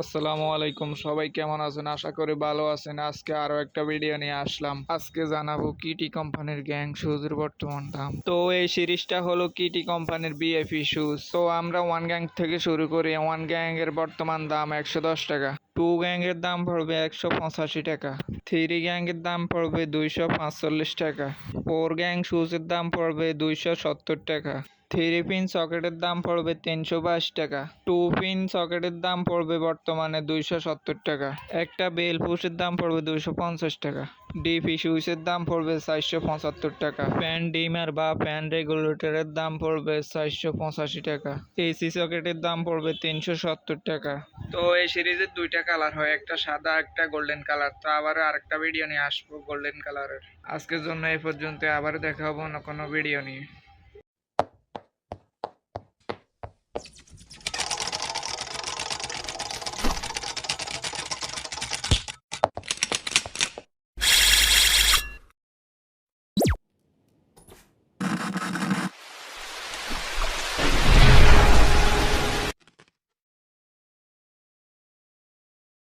আসসালামু আলাইকুম। সবাই কেমন আছেন? আশা করি ভালো আছেন। আজকে আরও একটা ভিডিও নিয়ে আসলাম। আজকে জানাব কিটি কোম্পানির গ্যাং শুজের বর্তমান দাম। তো এই সিরিজটা হলো কিটি কোম্পানির বিএফি শুজ তো আমরা ওয়ান গ্যাং থেকে শুরু করি। ওয়ান গ্যাং এর বর্তমান দাম একশো দশ টাকা। টু গ্যাং এর দাম পড়বে একশো পঁচাশি টাকা। থ্রি গ্যাং এর দাম পড়বে দুইশো পাঁচচল্লিশ টাকা। ফোর গ্যাং শুজের দাম পড়বে দুইশো সত্তর টাকা। থ্রি পিন সকেটের দাম পড়বে তিনশো বাইশ টাকা। টু পিন সকেটের দাম পড়বে বর্তমানে দুইশো সত্তর টাকা। একটা বেল পুশের দাম পড়বে দুইশো পঞ্চাশ টাকা। ডিপি সুইচের দাম পড়বে চারশো পঁচাত্তর টাকা। ফ্যান ডিমার বা ফ্যান রেগুলেটরের দাম পড়বে চারশো পঁচাশি টাকা। এসি সকেটের দাম পড়বে তিনশো সত্তর টাকা। তো এই সিরিজের দুইটা কালার হয়, একটা সাদা, একটা গোল্ডেন কালার। তো আবার আরেকটা ভিডিও নিয়ে আসব গোল্ডেন কালারের। আজকের জন্য এই পর্যন্ত আবার দেখা হব অন্য কোনো ভিডিও নিয়ে।